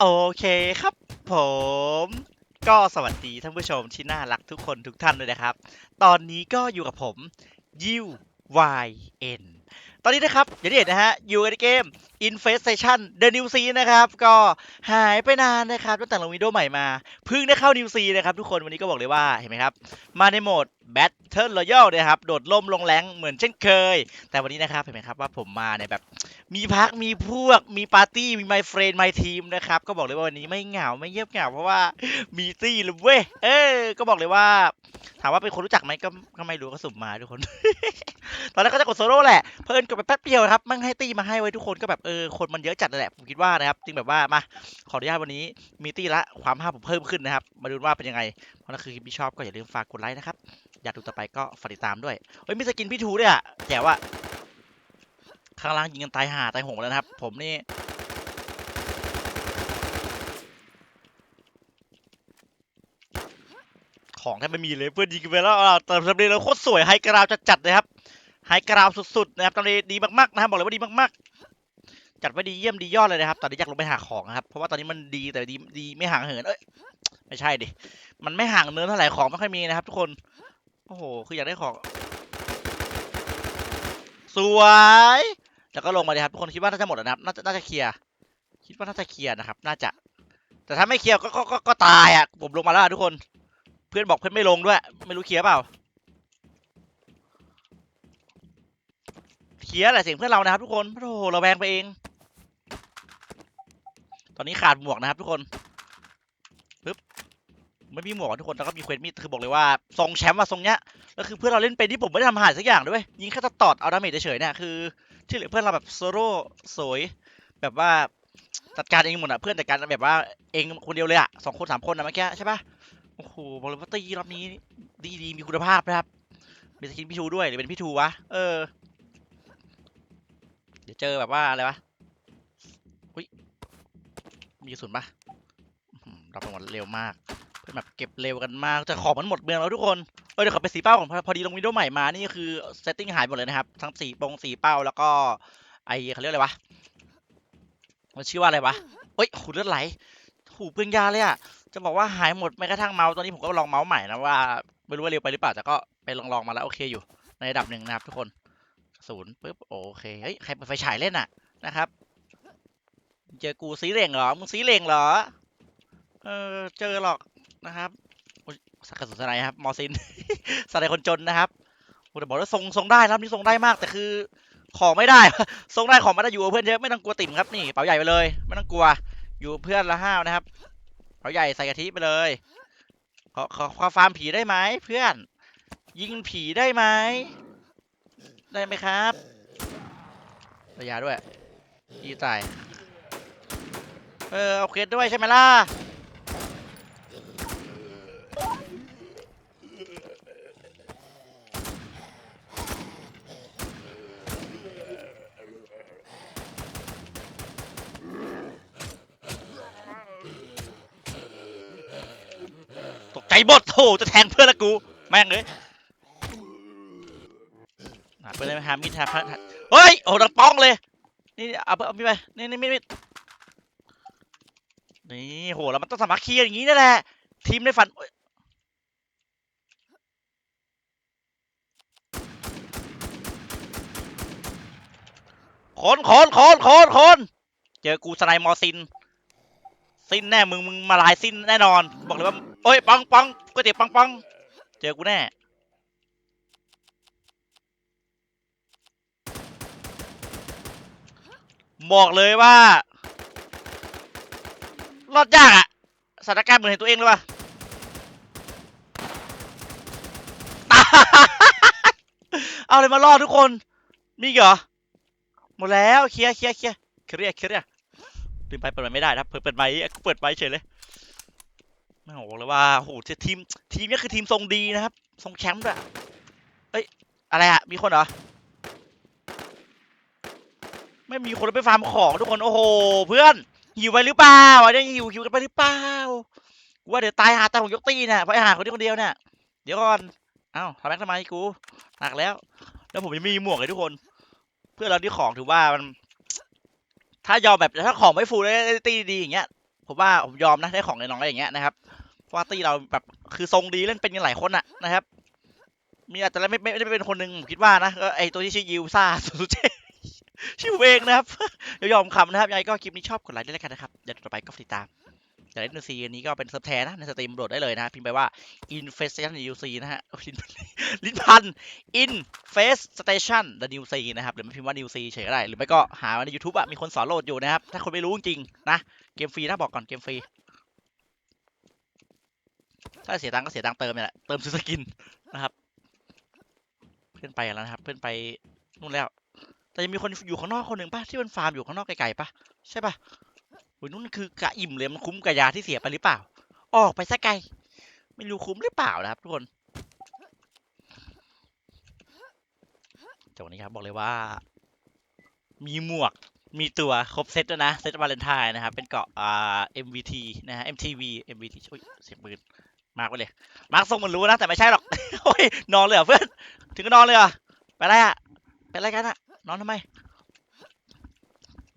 โอเคครับผม ก็สวัสดีท่านผู้ชมที่น่ารักทุกคนทุกท่านเลยนะครับ ตอนนี้ก็อยู่กับผมยิว YN ตอนนี้นะครับอย่างที่เห็นนะฮะ อยู่ในเกม Infestation The New Sea นะครับ ก็หายไปนานนะครับตั้งแต่ลงวิดีโอใหม่มา เพิ่งได้เข้า New Sea นะครับ ทุกคนวันนี้ก็บอกเลยว่าเห็นไหมครับ มาในโหมด Battle Royale นะครับ โดดล่มลงแรงเหมือนเช่นเคย แต่วันนี้นะครับเห็นไหมครับว่าผมมาในแบบ มีพักมีพวกมีปาร์ตี้ มี my friend my team นะครับ ก็บอกเลยว่าวันนี้ไม่เหงาไม่เงียบเหงาเพราะว่ามีตี้เลยเว้ยเออ ก็บอกเลยว่า ถามว่าเป็นคนรู้จักไหมก็ก็ไม่รู้ก็สุ่มมาทุกคน ตอนแรกก็จะกดโซโล่แหละ เพิ่นกดไปแป๊บเดียวครับมั่งให้ตี้มาให้ไว้ทุกคนก็แบบเออคนมันเยอะจัดเลยแหละผมคิดว่านะครับ จึงแบบว่ามาขออนุญาตวันนี้มีตี้ละความห้ามผมเพิ่มขึ้นนะครับ มาดูว่าเป็นยังไงเพราะนั่นคือคลิปที่ชอบก็อย่าลืมฝากกดไลค์นะครับ อยากดูต่อไปก็ฝากติดตามด้วย เฮ้ยมีสกินพี่ทูด้วยอะแจ๋วอะข้างล่างยิงกันตายห่าตายโหงแล้วนะครับ ผมนี่ของแทบไม่มีเลยเพื่อนยิงไปแล้วแต่ทำเลเราโคตรสวยไฮกราวจัดๆเลยครับไฮกราวสุดๆนะครับทำเลดีมากๆนะครับบอกเลยว่าดีมากๆ จัดไว้ดีเยี่ยมดียอดเลยนะครับ ตอนนี้อยากลงไปหาของนะครับเพราะว่าตอนนี้มันดีแต่ดีดีไม่ห่างเหินเอ้ย ไม่ใช่ดิ มันไม่ห่างเนินเท่าไหร่ของไม่ค่อยมีนะครับ ทุกคน โอ้โห คืออยากได้ของ สวย แล้วก็ลงมาเลยครับทุกคนคิดว่าน่าจะหมดแล้วนะครับ น่าจะน่าจะเคลียร์ คิดว่าน่าจะเคลียร์นะครับ น่าจะ แต่ถ้าไม่เคลียร์ก็ก็ก็ตายอะ ผมลงมาแล้วทุกคน เพื่อนบอกเพื่อนไม่ลงด้วย ไม่รู้เคลียร์เปล่า เคลียร์แหละเสียงเพื่อนเรานะครับ ทุกคน โอ้โหเราแวงไปเอง ตอนนี้ขาดหมวกนะครับ ทุกคน ไม่มีหมวกทุกคนแล้วก็มีเควสมีดคือบอกเลยว่าทรงแชมป์ว่าทรงเนี้ยแล้วคือเพื่อนเราเล่นเป็นที่ผมไม่ได้ทำหายสักอย่างด้วยยิงแค่ตอดเอาดาเมจเฉยๆเนี่ยคือที่เหลือเพื่อนเราแบบโซโล่สวยแบบว่าจัดการเองหมดอะเพื่อนจัดการแบบว่าเองคนเดียวเลยอะสองคนสามคนนะเมื่อกี้ใช่ปะโอ้โหบอกเลยว่าตีรอบนี้ดีดีมีคุณภาพนะครับมีสกินพี่ทูด้วยหรือเป็นพี่ทูวะเออ เดี๋ยวเจอแบบว่าอะไรวะอุ้ยมีกระสุนปะรับรางวัลเร็วมาก เพื่อนแบบเก็บเร็วกันมากแต่ของมันหมดเมืองแล้วทุกคนเออเดี๋ยวขอไปสีเป้าของพอดีลงวิดีโอใหม่มานี่คือเซตติ้งหายหมดเลยนะครับ ทั้งสีปงสีเป้าแล้วก็ไอเขาเรียกอะไรวะมันชื่อว่าอะไรวะเอ้ยหูเลือดไหลหูเปลืองยาเลยอะจะบอกว่าหายหมดแม้กระทั่งเมาส์ตอนนี้ผมก็ลองเมาส์ใหม่นะว่าไม่รู้ว่าเร็วไปหรือเปล่าแต่ก็ไปลองลองๆมาแล้วโอเคอยู่ ในระดับหนึ่งนะครับทุกคนศูนย์ปุ๊บโอเคเฮ้ยใครเปิดไฟฉายเล่นอะนะครับ เจอกูสีเหล่งเหรอมึงสีเหล่งเหรอเออเจอหรอก นะครับสักกระสุนสไนครับมอซินสไนคนจนนะครับโอ้แต่บอกว่าทรงทรงได้นะครับนี่ทรงได้มากแต่คือ ของไม่ได้ทรงได้ของไม่ได้อยู่เพื่อนเยอะไม่ต้องกลัวติ่มครับนี่เป๋าใหญ่ไปเลย ไม่ต้องกลัว อยู่เพื่อนละห้าวนะครับเป๋าใหญ่ใส่กะทิไปเลยขอขอขอฟาร์มผีได้ไหมเพื่อน ยิงผีได้ไหมได้ไหมครับระยะด้วยอีตายเออเอาเคสด้วยใช่ไหมล่ะ ต กใจหมดโถจะแทงเพื่อนละกู แม่งเลยหาเพื่อนเลยไหมหามีดหาพระเฮ้ย โอ้ดังป้องเลย นี่เอาเอามีดไป นี่นี่มีดนี่โหแล้วมันต้องสามัคคีอย่างนี้นั่นแหละ ทีมในฝันคนคนคนคนคนเจอกูสไนมอซิน สิ้นแน่มึงมึงมาลายสิ้นแน่นอน บอกเลยว่าเอ้ยปังปังก๋วยเตี๋ยวปังปังเจอกูแน่บอกเลยว่ารอดยากอะสถานการณ์เหมือนเห็นตัวเองเลยวะตายเอาเลยมารอดทุกคน มีเหรอ หมดแล้ว เคลียร์เคลียร์เคลียร์เคลียร์เคลียร์ ลืมไปเปิดไมไม่ได้นะครับเปิดเปิดไมค์เปิดไมเฉยเลยไม่โหบอกเลยว่าโหทีมทีมนี้คือทีมทรงดีนะครับ ทรงแชมป์ด้วยเอ้ยอะไรอะมีคนเหรอไม่มีคนไปฟาร์มของทุกคนโอ้โห เพื่อนหิวไปหรือเปล่าอันนี้หิวหิวกันไปหรือเปล่ากูว่าเดี๋ยวตายหาตาของยกตีเนี่ยเพราะไอหาคนนี้คนเดียวเนี่ยเดี๋ยวก่อนเอ้าทำแม็กทำไมกูหนักแล้ว แล้วผมยังมีหมวกเลยทุกคน เพื่อนเราที่ของถือว่ามัน ถ้ายอมแบบถ้าของไม่ฟูลได้ตีดีอย่างเงี้ย ผมว่าผมยอมนะได้ของในน้อยอย่างเงี้ยนะครับเพราะว่าตีเราแบบคือทรงดีเล่นเป็นกันหลายคนอะนะครับ มีอาจจะไม่ไม่ไม่ได้เป็นคนหนึ่งผมคิดว่านะก็ไอตัวที่ชื่อยิวซ่าสุดเจชื่อเองนะครับเดียวยอมคำนะครับยังไงก็คลิปนี้ชอบกดไลค์ด้วยแล้วกันนะครับเดี๋ยวต่อไปก็ติดตาม แต่เล่นซีอันนี้ก็เป็นเซิร์ฟแท้นะในสตรีมโหลดได้เลยนะพิมพ์ไปว่า infestation UC นะฮะลิ้นพัน infestation the new C นะครับหรือไม่พิมพ์ว่า new C เฉยก็ได้หรือไม่ก็หาใน YouTube อะมีคนสอนโหลดอยู่นะครับ ถ้าคนไม่รู้จริงๆนะเกมฟรีนะบอกก่อนเกมฟรีถ้าเสียตังค์ก็เสียตังค์เติมเนี่ยแหละเติมซื้อสกินนะครับ เพื่อนไปแล้วนะครับ เพื่อนไปนู่นแล้ว แต่ยังมีคนอยู่ข้างนอกคนหนึ่งป่ะที่มันฟาร์มอยู่ข้างนอกไกลๆป่ะใช่ป่ะ โอ้ยนู่นคือกะอิ่มเลยมันคุ้มกับยาที่เสียไปหรือเปล่า ออกไปซะไกล ไม่รู้คุ้มหรือเปล่านะครับทุกคนจากวันนี้ครับบอกเลยว่า มีหมวกมีตัวครบเซตแล้วนะ เซตวาเลนไทน์นะครับ เป็นเกาะอ่า MVT นะฮะ MTV MVT ช่วยเสียงปืนมาร์กไปเลย มาร์กทรงมันรู้นะ แต่ไม่ใช่หรอก โอ้ย นอนเลยเหรอเพื่อน ถึงก็นอนเลยเหรอ ไปไรอะไปอะไรกันอะนอนทำไม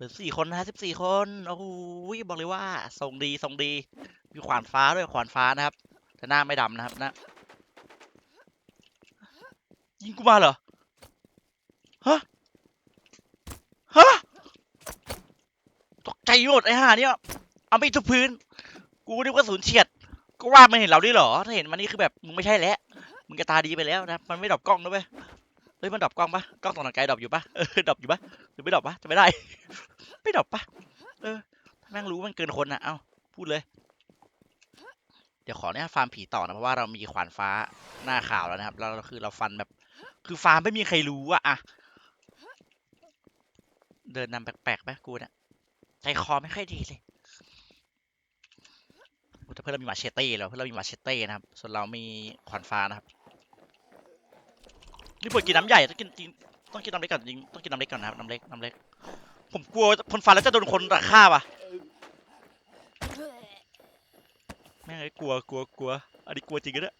หลือสี่คนนะสิบสี่คน โอ้โหบอกเลยว่าทรงดีทรงดี มีขวานฟ้าด้วยขวานฟ้านะครับ แต่หน้าไม่ดำนะครับนะยิงกูมาเหรอ ฮะ ฮะ ตกใจหมดไอ้ห่าเนี่ย เอาไปทุบพื้น กูนึกว่าศูนย์เฉียด ก็ว่าไมันเห็นเราด้วยเหรอ ถ้าเห็นมันนี่คือแบบมึงไม่ใช่แล้ว มึงกระตาดีไปแล้วนะ มันไม่ดรอปกล้องนะเว้ย เฮ้ยมันดรอปกล้องปะกล้องตอนไกลดรอปอยู่ปะเออดรอปอยู่ปะหรือไม่ดรอปปะจะไม่ได้ ไม่ดรอปปะเออแม่งรู้มันเกินคนอะเอ้าพูดเลย เดี๋ยวขอเนี่ยฟาร์มผีต่อนะเพราะว่าเรามีขวานฟ้าหน้าข่าวแล้วนะครับเราคือเราฟันแบบ คือฟาร์มไม่มีใครรู้อะอะเดินนำแปลกๆไหมกูเนี่ยใจคอไม่ค่อยดีเลยแต่เพื่อนเรามีมาเชเต้แล้วเพื่อนเรามีมาเชเต้นะครับ ส่วนเรามีขวานฟ้านะครับ นี่ปวดกินน้ำใหญ่ต้องกินกินต้องกินน้ำเล็กก่อนจริงต้องกินน้ำเล็กก่อนนะครับน้ำเล็กน้ำเล็ก ผมกลัวคนฟันแล้วจะโดนคนราฆ่าป่ะแม่งไอ้กลัวกลัวกลัวอันนี้กลัวจริงกันเนี่ย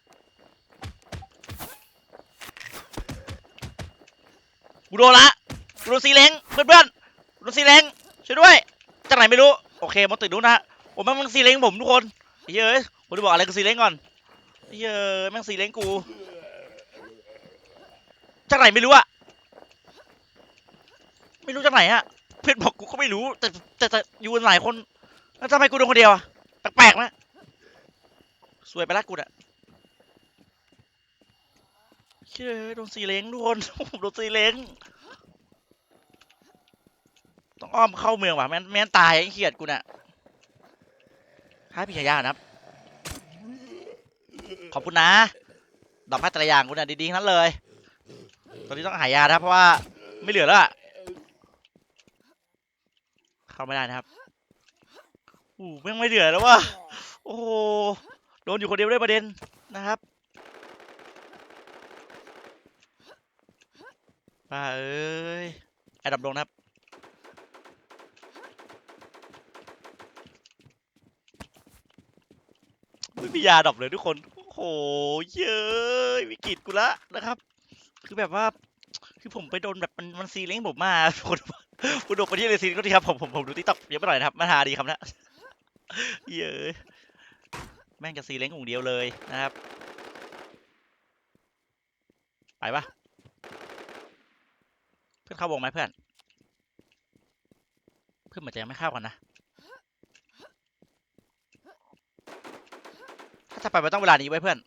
กูโดนละกูโดนซีเล้งเพื่อนเพื่อนๆโดนซีเล้งช่วยด้วยจากไหนไม่รู้โอเคมอติดนู้นนะโอ้แม่งแม่งซีเล้งผมทุกคนเหี้ยเอ้ยผมจะบอกอะไรกับซีเล้งก่อนเหี้ยเอ้ยแม่งซีเล้งกู จากไหนไม่รู้อะไม่รู้จากไหนอะเพื่อนบอกกูก็ไม่รู้ แต่แต่แต่อยู่กันหลายคน แล้วทำไมกูโดนคนเดียวอะแปลกๆนะสวยไปละกูอะเชื่อโดนซีเล้งทุกคนโดนซีเล้งต้องอ้อมเข้าเมืองว่ะแม่นแม่นตายไอ้เขียดกูน่ะให้พี่ชายานะครับ ขอบคุณนะดอกไม้แต่ละอย่างกูน่ะดีๆนั้นเลย ตอนนี้ต้องหายานะครับเพราะว่าไม่เหลือแล้วอะเข้าไม่ได้นะครับอู้แม่งไม่เหลือแล้วว่ะโอ้โหโดนอยู่คนเดียวด้วยประเด็นนะครับป้าเอ้ยไอ้ดับลงนะครับไม่มียาดับเลยทุกคน โอ้โห เย้ยวิกฤตกูละนะครับ คือแบบว่า คือผมไปโดนแบบมันมันซีเล้งผมมาคุณคุณโดนไปที่เลยซีก็ดีครับผมผมผมดูทิกตอกเยอะไปหน่อยนะครับมาหาดีครับนะเยอะแม่งจะซีเล้งองเดียวเลยนะครับ ไปปะเพื่อนเข้าวงไหมเพื่อน เพื่อนเหมือนจะยังไม่เข้ากันนะ ถ้าจะไปมันต้องเวลานี้ไว้เพื่อน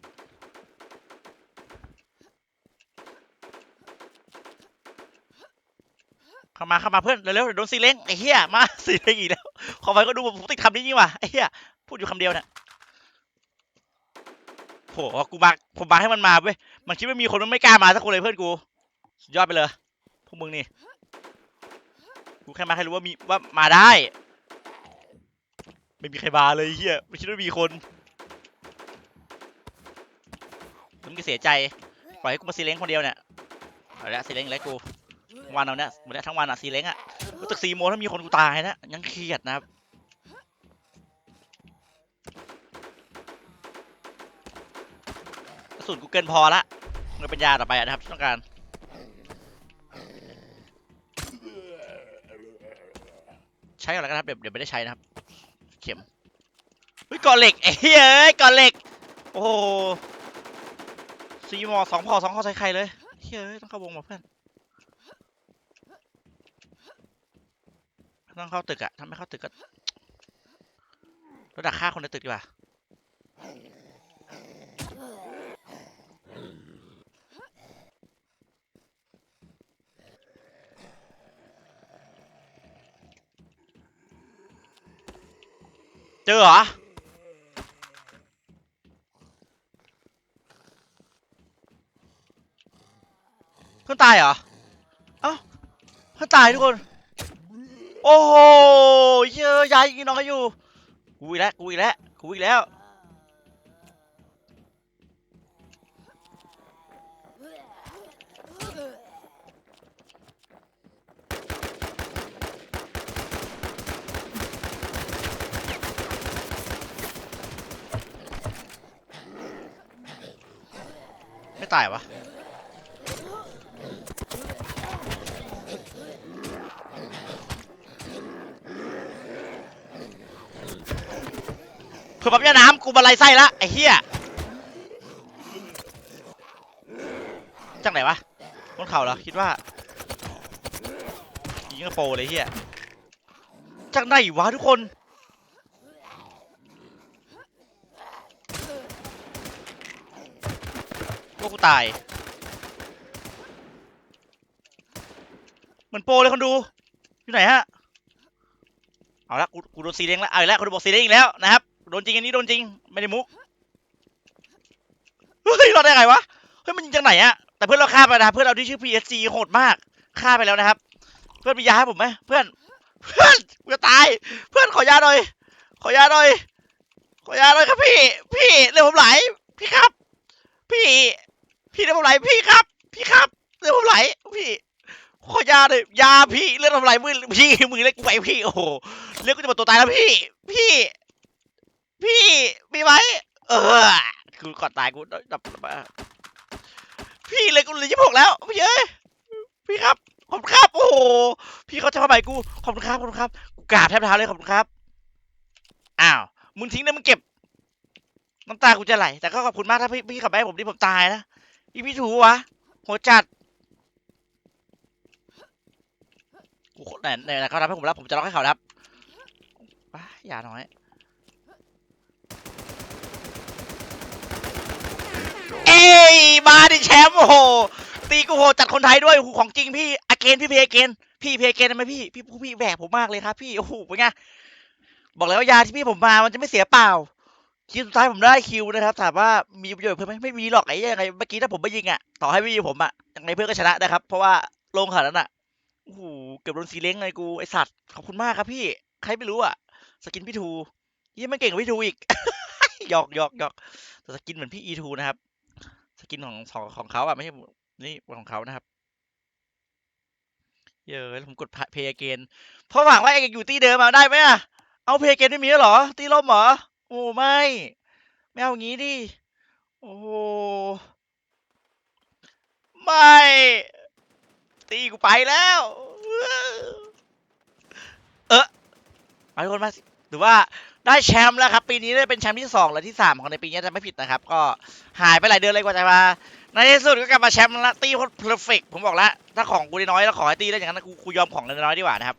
เข้ามาเข้ามาเพื่อนเร็วๆเดี๋ยวโดนซีเล้งไอ้เหี้ยมาซีเล้งอีกแล้วขอไปก็ดูผมติดคำนี้ยิ่งว่ะไอ้เหี้ยพูดอยู่คำเดียวเนี่ยโหกูมาผมมาให้มันมาเว้ยมันคิดว่ามีคนมันไม่กล้ามาสักคนเลยเพื่อนกูยอดไปเลยพวกมึงนี่กูแค่มาให้รู้ว่ามีว่ามาได้ ไม่มีใครมาเลยไอ้เหี้ยไม่คิดว่ามีคนมึงก็เสียใจปล่อยให้กูมาซีเล้งคนเดียวเนี่ยเอาละซีเล้งแล้วกู วันเอาเนี่ยวันเนี้ยทั้งวันอะซีเล้งอะรู้สึกสีโมถ้ามีคนกูตายนะยังเครียดนะครับกระสุนกูเกินพอละมันเป็นยาต่อไปนะครับที่ต้องการใช้อนแล้วกันครับเดี๋ยวเดี๋ยวไม่ได้ใช้นะครับ เข็มเฮ้ยกาะเหล็กเอ้ยกาะเหล็ก โอ้ซีมอสองพอสองข้อใส่ไข่เลยเฮ้ยเอ้ยต้องเข้าวงมาเพื่อน ต้องเข้าตึกอะถ้าไม่เข้าตึกก็เราดักฆ่าคนในตึกดีกว่าเจอเหรอเพื่อนตายเหรอ เอ้าเพื่อนตายทุกคน โอ้โหเยอะยายยิงน้องกันอยู่กูอีกแล้วกูอีกแล้วกูอีกแล้วไม่ตายวะ เผื่อปั๊บยาน้ำกูบันไลไส้ละไอ้เหี้ยจากไหนวะบนเขาเหรอคิดว่ายิงกระโปรงเลยเหี้ยจากไหนวะทุกคนว่ากูตาย เหมือนโปรเลยคนดู อยู่ไหนฮะ เอาละกูกูโดนซีเล้งแล้ว เอาอีกแล้วคนดูบอกซีเล้งอีกแล้วนะครับ โดนจริงอันนี้โดนจริง ไม่ได้มุก เฮ้ยรอดได้ไงวะ เฮ้ยมันยิงจากไหนอะแต่เพื่อนเราฆ่าไปนะเพื่อนเราที่ชื่อ PSG โหดมาก ฆ่าไปแล้วนะครับ เพื่อนมียาให้ผมไหมเพื่อน เพื่อนกูจะตาย เพื่อนขอยาหน่อย ขอยาหน่อย ขอยาหน่อยครับพี่ พี่เรื่องผมไหล พี่ครับ พี่ พี่เรื่องผมไหล พี่ครับ พี่ครับเรื่องผมไหล พี่ขอยาหน่อยยาพี่เลือดผมไหลมือพี่มือเล็กไปพี่โอ้โหเรียกกูจะหมดตัวตายแล้วพี่ พี่ พี่มีไหมเออกูก่อนตายกูดับดับพี่เลยกูเลยยี่หกแล้วพี่เอ้ยพี่ครับขอบคุณครับโอ้โหพี่เขาจะมาใหม่กูขอบคุณครับขอบคุณครับกูกราบแทบเท้าเลยขอบคุณครับอ้าวมึงทิ้งนะมึงเก็บน้ำตากูจะไหลแต่ก็ขอบคุณมากถ้าพี่พี่ขับไปให้ผมที่ผมตายนะพี่พี่ถูวะโหจัดกูไหนไหนไหนเขาทำให้ผมแล้วผมจะล็อกให้เขารับว้าอย่าน้อย เอ้ ยมาดิแชมป์โอ้โหตีกูโหจัดคนไทยด้วยโอ้โหของจริงพี่อเกนพี่เพเกนพี่เพเกนทำไมพี่พี่พี่แบกผมมากเลยครับ พี่โอ้โหเป็นไงบอกเลยว่ายาที่พี่ผมมามันจะไม่เสียเปล่าคิวสุดท้ายผมได้คิวนะครับถามว่ามีประโยชน์เพิ่มไหมไม่มีหรอกไอ้ยังไงเมื่อกี้ถ้าผมไม่ยิงอะต่อให้ไม่ยิงผมอะยังไงเพื่อนก็ชนะนะครับ เพราะว่าลงขนาดนั้นอะโอ้โหเกือบโดนซีเล้งเลยกูไอสัตว์ขอบคุณมากครับพี่ใครไม่รู้อะสกินพี่ทูยี่ไม่งเก่งกว่าพี่ทูอีกหยอกหยอกหยอกแต่สกินเหมือนพี่อีทูนะครับ สกินของของของเขาอะไม่ใช่นี่ของเขานะครับเยอะแล้วผมกดเพย์เกนเพราะหวังว่าเองอยู่ตีเดิมมาได้ไหมอะเอาเพย์เกนไม่มีหรอ ตีล่มเหรอโอ้ไม่ไม่เอางี้ดิโอ้ไม่ ตีกูไปแล้ว เออมาทุกคนมาหรือว่า ได้แชมป์แล้วครับปีนี้ได้เป็นแชมป์ที่สองและที่สามของในปีนี้จะไม่ผิดนะครับ ก็หายไปหลายเดือนเลยกว่าจะมา ในที่สุดก็กลับมาแชมป์ละตีโคตรเพอร์เฟกผมบอกแล้วถ้าของกูน้อยแล้วขอให้ตีได้อย่างนั้นกูกูยอมของน้อยดีกว่านะครับ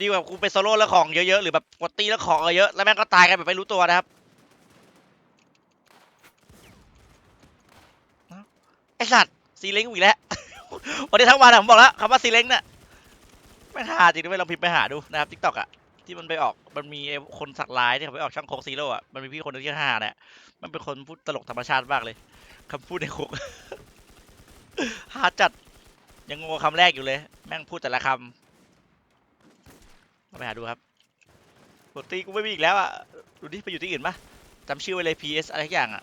ดีกว่ากูไปโซโล่แล้วของเยอะๆหรือแบบกดตีแล้วของเยอะแล้วแม่งก็ตายกันแบบไม่รู้ตัวนะครับไอสัตว์ซีเล้งอีกแล้ววันนี้ทั้งวันอะผมบอกแล้วคำว่าซีเล้งเนี่ยไม่หาจริงด้วยเราพิมพ์ไปหาดูนะครับทิกตอกอะ ที่มันไปออกมันมีไอ้คนสักลายที่เขาไปออกช่องโคกซีโร่อะมันมีพี่คนหนึงที่ห้าเนี่ยมันเป็นคนพูดตลกธรรมชาติมากเลยคำพูดในโคกฮาจัดยังงงคำแรกอยู่เลย แม่งพูดแต่ละคำมาไปหาดูครับปกติกูไม่มีอีกแล้วอะดูดิไปอยู่ที่อื่นปะจำชื่อไว้เลย PS อะไรทุกอย่างอะ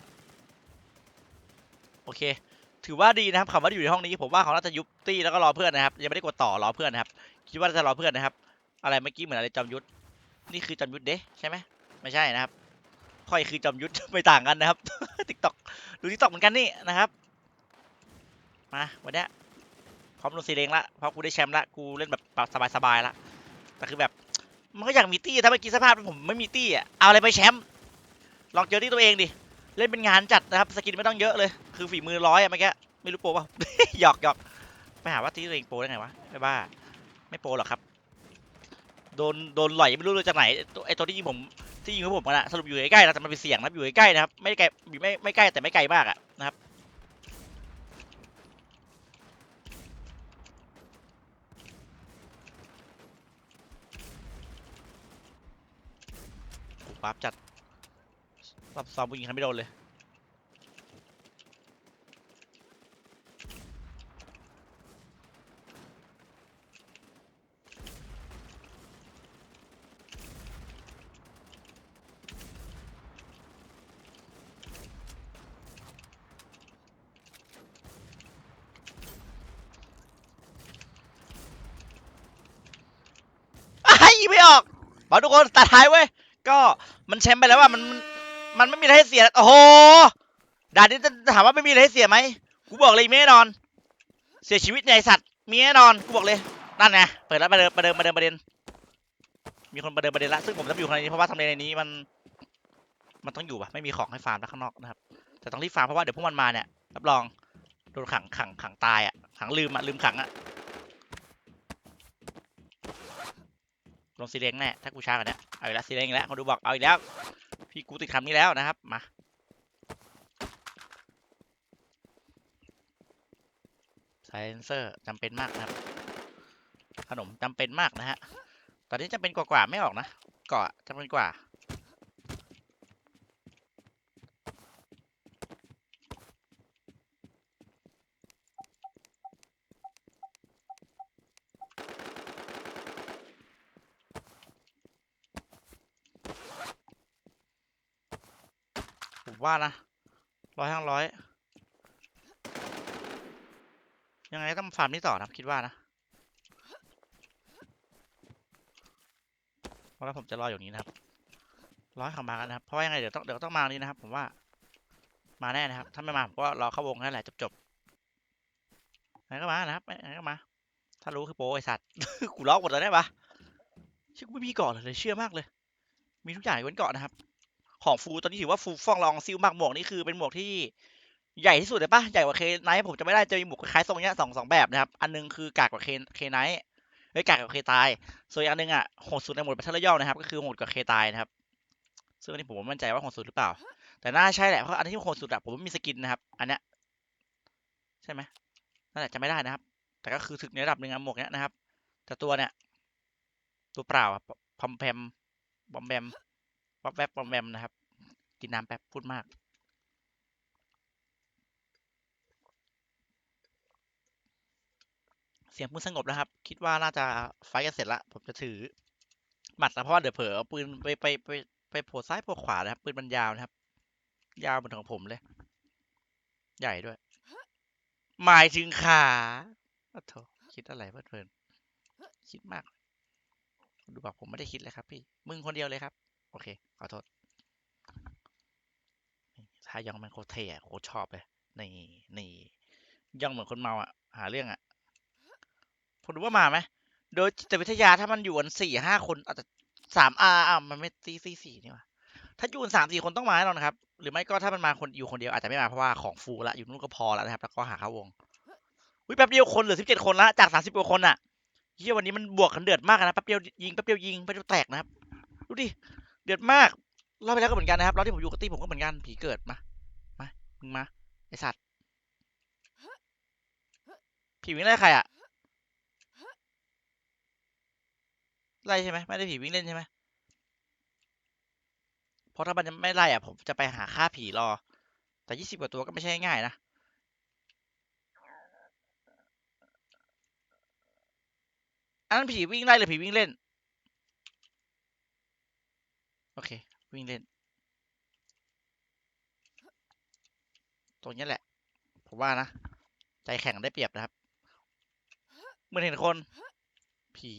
โอเค ถือว่าดีนะครับคำว่าอยู่ในห้องนี้ผมว่าเขาน่าจะยุบตี้แล้วก็รอเพื่อนนะครับยังไม่ได้กดต่อรอเพื่อนนะครับคิดว่าจะรอเพื่อนนะครับ อะไรเมื่อกี้เหมือนอะไรจอมยุทธนี่คือจอมยุทธเด้ใช่ไหมไม่ใช่นะครับค่อยคือจอมยุทธไม่ต่างกันนะครับติ๊กต็อกดูติ๊กต็อกเหมือนกันนี่นะครับมาวันนี้พร้อมลงซีเลงละเพราะกูได้แชมป์ละกูเล่นแบบสบายๆละแต่คือแบบมันก็อยากมีตี้ถ้าเมื่อกี้สภาพผมไม่มีตี้อะเอาอะไรไปแชมป์ลองเจอที่ตัวเองดิเล่นเป็นงานจัดนะครับสกินไม่ต้องเยอะเลย คือฝีมือร้อยอะเมื่อกี้ไม่รู้โปรเปล่าหยอกหยอกไปหาว่าที่ตัวเองโปรได้ไงวะไม่บ้า ไม่โปรหรอกครับ โดนโดนไหลไม่รู้เลยจากไหนไอตัวที่ยิงผมที่ยิงผมกันอะสรุปอยู่ใกล้ๆนะแต่มันเป็นเสียงนะอยู่ใกล้ๆนะครับไม่ไกลไม่ไม่ใกล้แต่ไม่ไกลมากอะนะครับปั๊บจัดรอบซ้อมผู้หญิงทำไม่โดนเลย ไอ้ยิงไม่ออก อทุกคนตัดท้ายเว้ย ก็มันแชมป์ไปแล้วว่ามันมันไม่มีอะไรให้เสีย โอ้โห ด่านนี้จะถามว่าไม่มีอะไรให้เสียไหม กูบอกเลยมีแน่นอน เสียชีวิตในไอ้สัตว์ มีแน่นอน กูบอกเลย นั่นไง เปิดแล้วประเดิมประเดิมประเดิมประเด็น มีคนประเดิมประเด็นละ ซึ่งผมจะอยู่ในนี้เพราะว่าทำเลในนี้มัน มันต้องอยู่ปะไม่มีของให้ฟาร์มแล้วข้างนอกนะครับ แต่ต้องรีบฟาร์มเพราะว่าเดี๋ยวพวกมันมาเนี่ย รับรอง โดนขังขังขังตายอะ ขังลืมอะลืมขังอะ ลงซีเรงแน่ถ้ากูช้ากว่านี้เอาอีกแล้วซีเรงอีกแล้วคนดูบอกเอาอีกแล้วพี่กูติดคำนี้แล้วนะครับมาไซเลนเซอร์จำเป็นมากนะครับ ขนมจำเป็นมากนะฮะตอนนี้จำเป็นกว่าๆไม่ออกนะเกาะจำเป็นกว่า ว่านะร้อยทั้งร้อยยังไงต้องฟาร์มนี้ต่อนะครับคิดว่านะเพราะว่าผมจะรออยู่นี้นะครับร้อยเขามากันนะครับเพราะว่ายังไงเดี๋ยวต้องเดี๋ยวต้องมานี้นะครับ ผมว่า มาแน่นะครับ ถ้าไม่มาผมก็รอเข้าวงนั่นแหละจบจบๆไหนก็มานะครับไหนก็มา ถ้ารู้คือโปรไอสัตว์กูล็อกหมดแล้วได้ปะชื่อไม่มีเกาะเลยเชื่อมากเลย มีทุกอย่างยกเว้นเกาะนะครับ ของฟูตอนนี้ถือว่าฟูฟ่องรองซิลมากหมวกนี่คือเป็นหมวกที่ใหญ่ที่สุดเลยปะใหญ่กว่าเคไนท์ผมจะไม่ได้จะมีหมวกคล้ายทรงเนี้ยสองสองแบบนะครับ อันหนึงคือกากกว่าเคเคไนท์เฮ้กากกว่าเคตาย ส่วนอีกอันหนึงอะโหดสุดในหมวดแบทเทิลยอนะครับ ก็คือโหดกว่าเคตายนะครับ ซึ่งอันนี้ผมมั่นใจว่าโหดสุดหรือเปล่า แต่น่าใช่แหละเพราะอันที่โหดสุดอะผมไม่มีสกินนะครับ อันเนี้ยใช่ไหมนั่นแหละจะไม่ได้นะครับ แต่ก็คือถึกในระดับหนึ่งอะหมวกเนี้ยนะครับ แต่ตัวเนี้ยตัวเปล่าอะพอมแพมบอมแบม วับแวบบอมแบมนะครับ กินน้ำแป๊บพูดมาก เสียงปืนสงบแล้วครับ คิดว่าน่าจะไฟท์กันเสร็จละ ผมจะถือหมัดนะเพราะเดี๋ยวเผลอเอาปืนไปไปไปไปโผล่ซ้ายโผล่ขวานะครับ ปืนมันยาวนะครับ ยาวเหมือนของผมเลย ใหญ่ด้วย หมายถึงขาโอ้โถคิดอะไรเพลิดเพลินคิดมากดูบอกผมไม่ได้คิดเลยครับพี่ มึงคนเดียวเลยครับ โอเค ขอโทษถ้ายองมันโคตรเท่อะโคตรชอบเลยนี่นี่ย่องเหมือนคนเมาอะ หาเรื่องอะผมดูว่ามาไหมโดยจิตวิทยาถ้ามันอยู่กันสี่ห้าคนอาจจะสามอาอะมันไม่ตีสี่สี่นี่ว่าถ้าอยู่กันสามสี่คนต้องมาแน่นอนครับ หรือไม่ก็ถ้ามันมาคนอยู่คนเดียวอาจจะไม่มาเพราะว่าของฟูละอยู่นู่นก็พอแล้วนะครับ แล้วก็หาเข้าวงอุ้ยแป๊บเดียวคนเหลือสิบเจ็ดคนละจากสามสิบกว่าคนอะเฮียวันนี้มันบวกกันเดือดมากนะแป๊บเดียวยิงแป๊บเดียวยิงแป๊บเดียวแตกนะครับ ดูดิ เดือดมากรอบไปแล้วก็เหมือนกันนะครับรอบที่ผมอยู่กับตี้ผมก็เหมือนกันผีเกิดมามามึงมาไอสัตว์ผีวิ่งไล่ใครอะไล่ใช่ไหมไม่ได้ผีวิ่งเล่นใช่ไหมเพราะถ้ามันจะไม่ไล่อะผมจะไปหาฆ่าผีรอ แต่ยี่สิบกว่าตัวก็ไม่ใช่ง่ายนะอันนั้นผีวิ่งไล่หรือผีวิ่งเล่น โอเค วิ่งเล่น ตรงนี้แหละ ผมว่านะ ใจแข็งได้เปรียบนะครับเหมือนเห็นคน ผี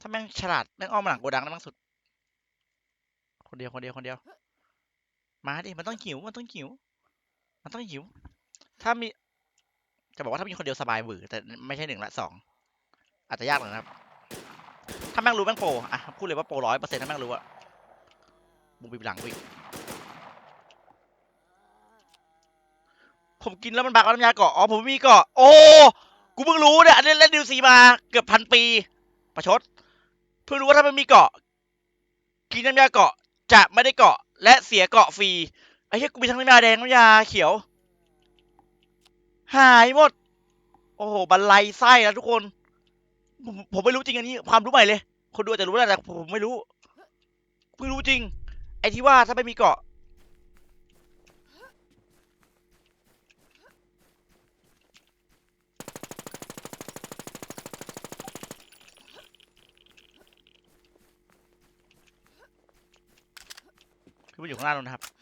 ถ้าแม่งฉลาด แม่งอ้อมหลังโกดังได้มั้งสุด คนเดียวคนเดียวคนเดียว มาดิ มันต้องหิว มันต้องหิว มันต้องหิว ถ้ามี จะบอกว่าถ้ามีคนเดียวสบายหวือแต่ไม่ใช่หนึ่งละสอง อาจจะยากหน่อยนะครับ ถ้าแม่งรู้แม่งโปรอะพูดเลยว่าโปรร้อยเปอร์เซ็นต์ถ้าแม่งรู้อะมึงบีบหลังกูอีกผมกินแล้วมันบักเอน้ำยาเกาะอ๋อผมไม่มีเกาะโอ้กูเพิ่งรู้เนี่ยอันนี้เล่นดิวซีมาเกือบพันปี ประชด เพิ่งรู้ว่าถ้ามันมีเกาะ กินน้ำยาเกาะจะไม่ได้เกาะ และเสียเกาะฟรีไอ้เหี้ยกูมีทั้งน้ำยาแดงน้ำยาเขียว หายหมด โอ้โหบันไลไส้แล้วทุกคน ผมผมไม่รู้จริงอันนี้ความรู้ใหม่เลย คนดูอาจจะรู้แหละแต่ผมไม่รู้เพิ่งรู้จริง ไอ้ที่ว่าถ้าไม่มีเกาะ คือมันอยู่ข้างล่างนู้นนะครับ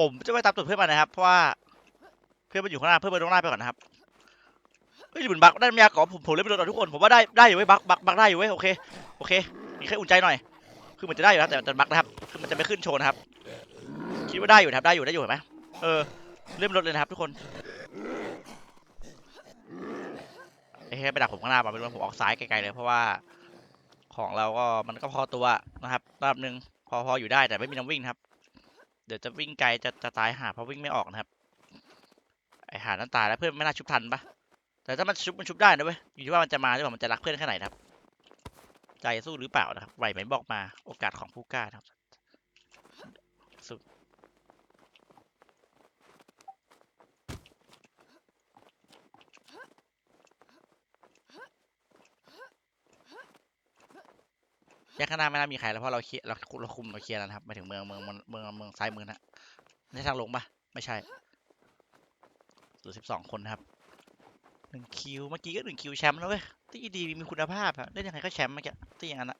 ผมจะไปตามตัวเพื่อนมานะครับ เพราะว่าเพื่อนมันอยู่ข้างหน้าเพื่อนมันต้องหน้าไปก่อนนะครับเฮ้ยหมันบักได้น้ำยาก่อผมผมเล่นไปโดนทุกคนผมว่าได้ได้อยู่เว้ยบักบักบักได้อยู่เว้ยโอเคโอเคมีแค่อุ่นใจหน่อย คือมันจะได้อยู่นะแต่แต่บักนะครับคือมันจะไม่ขึ้นโชว์นะครับคิดว่าได้อยู่ครับได้อยู่ได้อยู่เห็นไหมเออเล่นรถเลยนะครับ ทุกคนไอ้แค่ไปดักผมข้างหน้าไม่รู้ว่าผมออกซ้ายไกลๆเลย เพราะว่าของเราก็มันก็พอตัวนะครับระดับหนึ่งพอพออยู่ได้แต่ไม่มีน้ำวิ่งครับ ดี๋ยวจะวิ่งไกลจะจะตายหาเพราะวิ่งไม่ออกนะครับ ไอหานั้นตายแล้วเพื่อนไม่น่าชุบทันปะแต่ถ้ามันชุบมันชุบได้นะเว้ยอยู่ที่ว่ามันจะมาหรือเปล่ามันจะรักเพื่อนแค่ไหนนะครับ ใจสู้หรือเปล่านะครับไหวไหมบอกมาโอกาสของผู้กล้าครับสุด ยกข้างหน้าไม่น่ามีใครแล้วเพราะเราเคลียร์เราเราคุมเราเคลียร์แล้วนะครับมาถึงเมืองเมืองเมืองเมืองเมืองซ้ายมือนะไม่ใช่ทางลงปะไม่ใช่เหลือสิบสองคนนะครับหนึ่งคิวเมื่อกี้ก็หนึ่งคิวแชมป์แล้วเว้ยตีดีมีคุณภาพอะเล่นยังไงก็แชมป์เมื่อกี้ตีอย่างนั้นอะ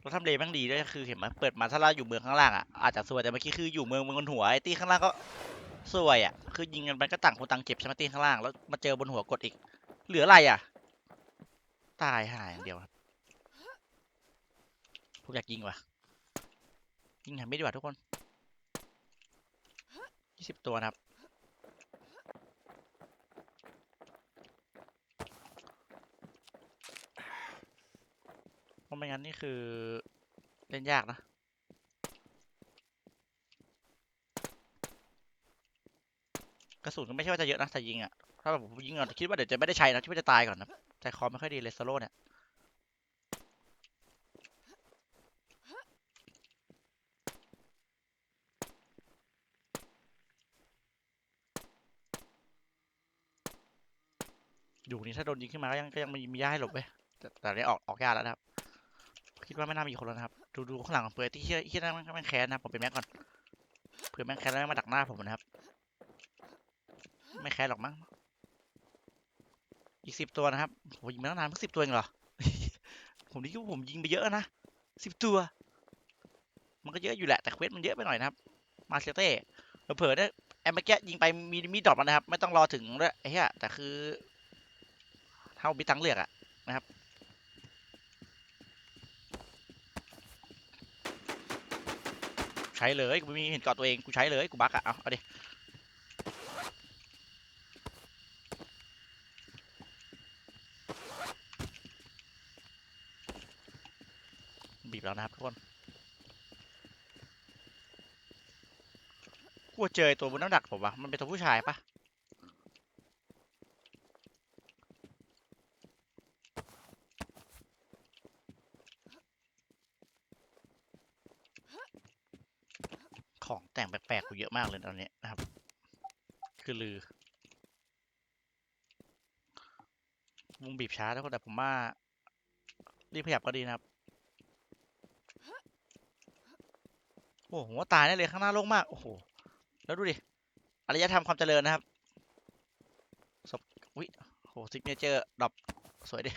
เราทำเลแม่งดีด้วยคือเห็นไหมเปิดมาถ้าเราอยู่เมืองข้างล่างอะอาจจะสวยแต่เมื่อกี้คืออยู่เมืองเมืองบนหัวไอ้ตีข้างล่างก็สวยอะคือยิงกันไปก็ต่างคนต่างเก็บใช่ไหมตีข้างล่างแล้วมาเจอบนหัวกดอีก เหลืออะไรอะ ตายหายอย่างเดียวครับผมอยากยิงว่ะ ยิงหาไม่ดีกว่าทุกคนยี่สิบตัวนะครับ เพราะไม่งั้นนี่คือ เล่นยากนะกระสุนก็ไม่ใช่ว่าจะเยอะนะแต่ยิงอะ่ะถ้าแบบผมยิงก่อนคิดว่าเดี๋ยวจะไม่ได้ใช้นะคิดว่าจะตายก่อนนะ ใจคอไม่ค่อยดีเลยโซโล่เนี่ยอยู่นี่ถ้าโดนยิงขึ้นมาก็ยังก็ยังมีมีย่าให้หลบเว้ยแต่แต่อันนี้ออกออกยากแล้วนะครับ คิดว่าไม่น่ามีคนแล้วนะครับ ดูดูข้างหลังของเปื่อยที่เฮียเฮียนั่นแม่งแม่งแค้นนะผมเป็นแม็กก่อนเผื่อแม่งแค้นแล้วแม่งมาดักหน้าผมนะครับ ไม่แค้นหรอกมั้ง อีกสิบตัวนะครับผมยิงมาตั้งนานเพิ่งสิบตัวเองเหรอ ผมนี่คิดว่าผมยิงไปเยอะนะสิบตัว มันก็เยอะอยู่แหละ แต่เควสมันเยอะไปหน่อยนะครับ มาเซเต้เผลอเนี่ยแอมเมื่อกี้ยิงไปมีมีดรอปมานะครับ ไม่ต้องรอถึงด้วยไอ้เหี้ยแต่คือเท่ามีตังเลือกอะนะครับใช้เลยกูไม่มีเห็นกาะตัวเองกูใช้เลยกูบักอะเอาเอาดิ บีบแล้วนะครับทุกคนกลัวเจอตัวบนน้ำดักผมวะมันเป็นตัวผู้ชายปะของแต่งแปลกๆกูเยอะมากเลยตอนนี้นะครับ คือลือวงบีบช้าแล้วก็แต่ผมว่ารีบขยับก็ดีนะครับ โอ้โหผมว่าตายแน่เลยข้างหน้าโล่งมาก โอ้โห แล้วดูดิ อารยธรรมความเจริญนะครับศพอุ้ยโหซิกเนเจอร์ดรอปสวยดิ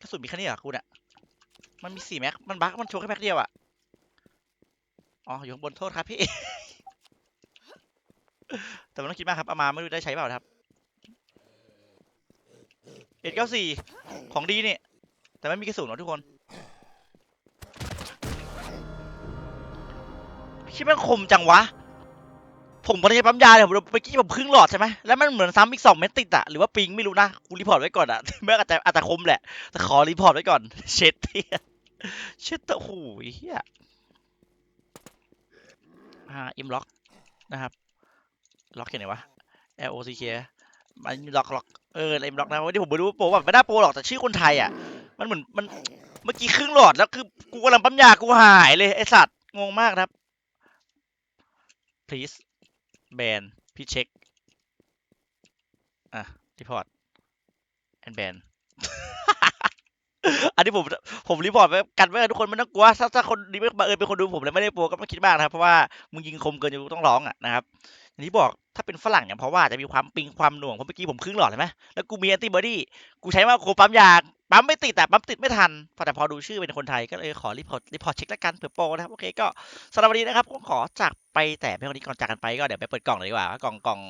กระสุนมีแค่นี้เหรอคุณอะมันมีสี่แม็ก มันบั๊กมันโชว์แค่แม็กเดียวอะอ๋อ อยู่ข้างบนโทษครับพี่ แต่มันต้องคิดมากครับเอามาไม่รู้ได้ใช้เปล่าครับเอ็ดเก้าสี่ของดีนี่แต่ไม่มีกระสุนหรอทุกคน คิดมันคมจังวะ ผมพอดีปั๊มยาเนี่ยผมเมื่อกี้ผมครึ่งหลอดใช่ไหมแล้วมันเหมือนซ้ำอีกสองเม็ดติดอะหรือว่าปิงไม่รู้นะกูรีพอร์ตไว้ก่อนอะแม่อาจจะอาจจะคมแหละแต่ขอรีพอร์ตไว้ก่อน เช็ดเฮียเช็ดตะหูยเฮียอ่าอิมล็อกนะครับ ล็อกยังไงวะ L O C K มันล็อกล็อกเออเอ็มล็อกนะวันนี้ผมไม่รู้โปรแบบไม่ได้โปรหรอกแต่ชื่อคนไทยอะ มันเหมือนมันเมื่อกี้ครึ่งหลอดแล้วคือกูกำลังปั๊มยากูหายเลยไอสัตว์งงมากครับ please ban พี่เช็ค อะ report and ban อันนี้ผมผมรีพอร์ตไว้กันไว้ทุกคนไม่ต้องกลัวถ้าถ้าคนนี้ไม่บังเออเป็นคนดูผมแล้วไม่ได้โปรก็ไม่คิดมากนะครับ เพราะว่ามึงยิงคมเกินจนกูต้องร้องอะนะครับอย่างที่บอกถ้าเป็นฝรั่งเนี่ยเพราะว่าจะมีความปิงความหน่วงเพราะเมื่อกี้ผมครึ่งหลอดใช่ไหมแล้วกูมีแอนติบอดีกูใช้ว่าโคปั๊มยา ปั๊มไม่ติดแต่ปั๊มติดไม่ทัน พอแต่พอดูชื่อเป็นคนไทยก็เลยขอรีพอร์ตรีพอร์ตเช็คแล้วกันเผื่อโปรนะครับ โอเคก็สำหรับวันนี้นะครับผมขอจากไปแต่เพียงนนี้ก่อนจากกันไปก็เดี๋ยวไปเปิดกล่องเลยดีกว่ากล่องกล่อง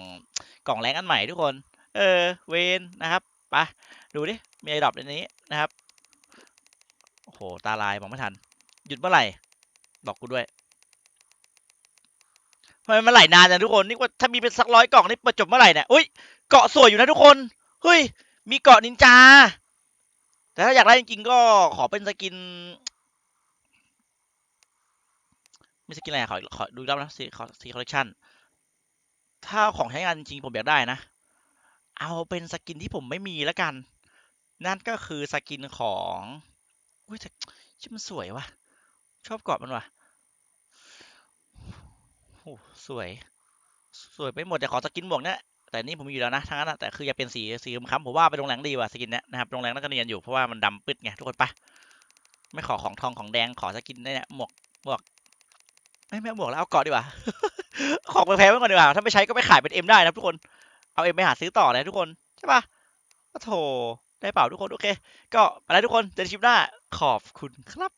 กล่องแรงอันใหม่ทุกคน เออเวนนะครับไปดูดิมีไอ้ดรอปในนี้นะครับโอ้โหตาลายมองไม่ทัน หยุดเมื่อไหร่บอกกูด้วยทำไมมันไหลนานจังทุกคนนี่ว่าถ้ามีเป็นสักร้อยกล่องนี่เปิดจบเมื่อไหร่เนี่ยอุ้ยเกาะสวยอยู่นะทุกคนเฮ้ยมีเกาะนินจา แต่ถ้าอยากได้จริงๆก็ขอเป็นสกินมีสกินอะไรขอขอดูรอบนะซีขอซีคอลเลคชันถ้าของใช้งานจริงๆผมอยากได้นะ เอาเป็นสกินที่ผมไม่มีแล้วกัน นั่นก็คือสกินของอุ้ยแต่ชื่อมันสวยวะชอบเกาะมันวะโอ้สวย สวยไปหมดแต่ขอสกินหมวกเนี่ย แต่นี่ผมมีอยู่แล้วนะทั้งนั้นอะแต่คืออยากเป็นสีสีค้ำผมว่าไปโรงแรมดีกว่าสกินเนี้ยนะครับโรงแรมน่าจะเนียนอยู่เพราะว่ามันดำปึ๊ดไงทุกคนปะไม่ขอของทองของแดงขอสกินเนี่ยหมวกหมวกไม่ไม่หมวกแล้วเอาเกาะดีกว่าของไปแพงไว้ก่อนดีกว่าถ้าไม่ใช้ก็ไปขายเป็นเอ็มได้นะทุกคนเอาเอ็มไปหาซื้อต่อเลยทุกคนใช่ปะโอ้โถได้เปล่าทุกคนโอเค ก็ไปแล้วทุกคนเจอกันคลิปหน้าขอบคุณครับ